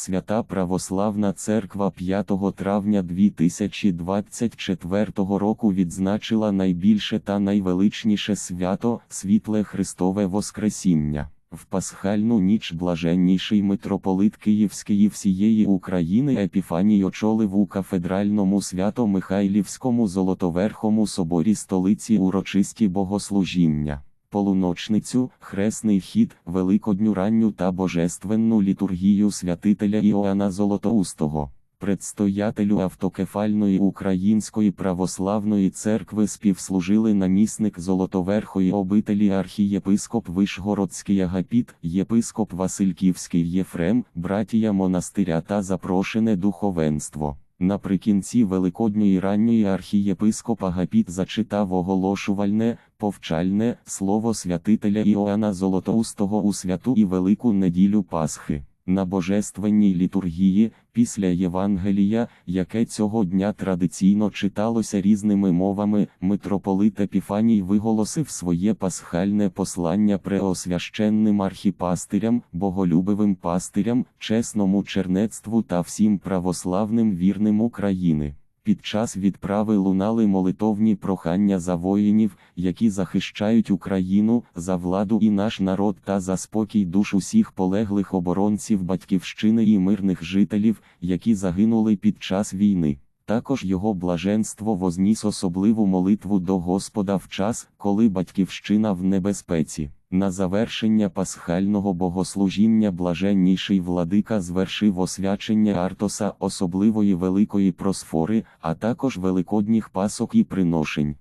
Свята Православна Церква 5 травня 2024 року відзначила найбільше та найвеличніше свято Світле Христове Воскресіння. В пасхальну ніч блаженніший митрополит Київської всієї України Епіфаній очолив у кафедральному свято-Михайлівському Золотоверхому соборі столиці урочисті богослужіння. Полуночницю, хресний хід, великодню ранню та божественну літургію святителя Іоанна Золотоустого. Предстоятелю автокефальної Української православної церкви співслужили намісник Золотоверхої обителі архієпископ Вишгородський Агапіт, єпископ Васильківський Єфрем, братія монастиря та запрошене духовенство. Наприкінці Великодньої ранньої архієпископ Агапіт зачитав оголошувальне, повчальне слово святителя Іоанна Золотоустого у святу і велику неділю Пасхи. На божественній літургії, після Євангелія, яке цього дня традиційно читалося різними мовами, митрополит Епіфаній виголосив своє пасхальне послання преосвященним архіпастирям, боголюбивим пастирям, чесному чернецтву та всім православним вірним України. Під час відправи лунали молитовні прохання за воїнів, які захищають Україну, за владу і наш народ та за спокій душ усіх полеглих оборонців батьківщини і мирних жителів, які загинули під час війни. Також його блаженство возніс особливу молитву до Господа в час, коли батьківщина в небезпеці. На завершення пасхального богослужіння блаженніший владика звершив освячення Артоса особливої великої просфори, а також великодніх пасок і приношень.